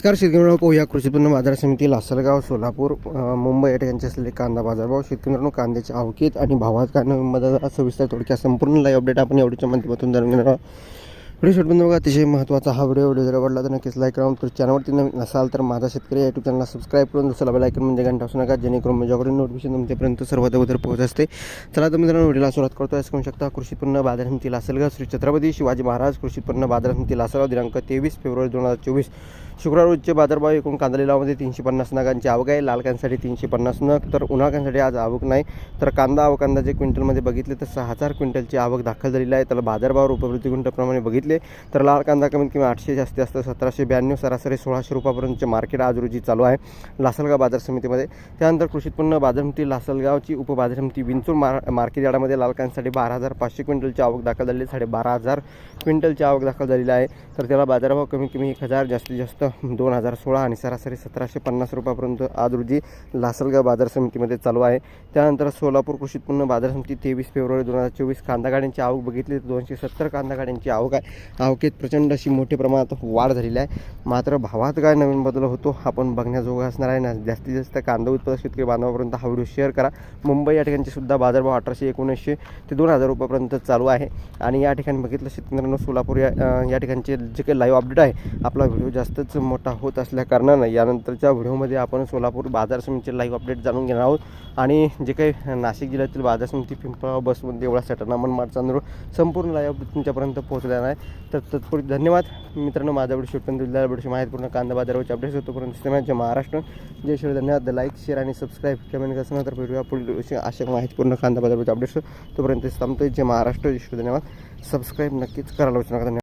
नमस्कार शेतकरी पोह्या. कृषी उत्पन्न बाजार समिती लासलगाव सोलापूर मुंबई या ठिकाणचे असलेले कांदा बाजारभाव शेतकऱ्यांनो कांद्याच्या आवकीत आणि भावात कांदा सविस्तर थोडक्या संपूर्ण लाईव्ह अपडेट आपण एवढीच्या माध्यमातून जाणून घेणार आहोत. व्हिडिओ शेवट बघा अतिशय महत्त्वाचा हा व्हिडिओ. व्हिडिओ जर आवडला तर नक्कीच लाईक करा. तर चॅनलवरती नवीन असाल तर माझा शेतकरी यूट्यूब चॅनलला सबस्क्राईब करून दुसरा बेल आयकन म्हणजे घंटा असू नका जेणेकरून माझ्याकडून नोटिफिकेशन तुमच्यापर्यंत सर्वात अगोदर पोहोच असते. चला तर मित्रांनो व्हिडिओला सुरुवात करतो असं करू शकता कृषी उत्पन्न बाजार समिती लासलगाव श्री छत्रपती शिवाजी महाराज कृषी उत्पन्न बाजार समिती लासलगाव दिनांक तेवीस फेब्रुवारी दोन हजार चोवीस. शुक्रवार रोजचे बाजारभाव एकूण कांदा लिलावामध्ये तीनशे पन्नास नगांची आवक आहे. लाल कांद्यासाठी तीनशे पन्नास नग तर उन्हाळ आज आवक नाही. तर कांदा आवक अंदाजे क्विंटलमध्ये बघितले तर सहा हजार क्विंटलची आवक दाखल झालेली आहे. त्याला बाजारभाव रुपये क्विंटलप्रमाणे बघितले तर लाल कांदा कमीत कमी आठशे जास्ती असतं सतराशे ब्याण्णव सरासरी सोळाशे रुपयापर्यंतचे मार्केट आज रोजी चालू आहे. लासलगाव बाजार समितीमध्ये. त्यानंतर कृषी उत्पन्न बाजार समिती लासलगावची उपबाजार समिती विंचूर मार मार्केट यार्डामध्ये लाल कांद्यासाठी बारा हजार पाचशे क्विंटलची आवक दाखल झालेली साडेबारा हजार क्विंटलची आवक दाखल झालेली आहे. तर त्याला बाजारभाव कमीत कमी एक हजार जास्तीत जास्त दोन हजार सोळा आणि सरासरी सतराशे पन्नास रुपयापर्यंत आज रोजी लासलगाव बाजार समितीमध्ये चालू आहे. त्यानंतर सोलापूर कृषी उत्पन्न बाजार समिती तेवीस फेब्रुवारी दोन हजार चोवीस कांदा गाड्यांची आवक बघितली. तर दोनशे सत्तर कांदा गाड्यांची आवक आहे. आवकेत प्रचंड अशी मोठ्या प्रमाणात वाढ झालेली आहे. मात्र भावात काय नवीन बदल होतो आपण बघण्याजोगा असणार आहे. ना जास्तीत जास्त कांदा उत्पादक शेतकरी बांधवापर्यंत हा व्हिडिओ शेअर करा. मुंबई या ठिकाणचे सुद्धा बाजारभाव अठराशे एकोणीसशे ते दोन हजार रुपयापर्यंत चालू आहे. आणि या ठिकाणी बघितलं शेतकऱ्यांना सोलापूर या या ठिकाणचे जे काही लाईव्ह अपडेट आहे आपला व्हिडिओ जास्तच मोठा होत असल्याकारणानं यानंतरच्या व्हिडिओमध्ये आपण सोलापूर बाजार समितीचे लाईव्ह अपडेट जाणून घेणार आहोत. आणि जे काही नाशिक जिल्ह्यातील बाजार समिती पिंपळगाव बसमध्ये एवढा सटना मनमाड चांदूर संपूर्ण लाईव्ह अपडेट तुमच्यापर्यंत पोहोचलेला आहे तर तत्पूर्वी धन्यवाद. मित्रांनो माझा व्हिडिओ शेवटपर्यंत दिलेला व्हिडिओची माहितीपूर्ण कांदा बाजारावरचे अपडेट्स होतोपर्यंत सिस्टम जय महाराष्ट्र. जय श्री धन्यवाद. लाईक शेअर आणि सबस्क्राईब कमेंट कसं तर व्हिडिओ पुढील अशा माहितीपूर्ण कांदा बाजारावरचे अपडेट्स तोपर्यंत थांबतोय जय महाराष्ट्र. जय श्री धन्यवाद. सबस्क्राईब नक्कीच करायला विसरू नका. धन्यवाद.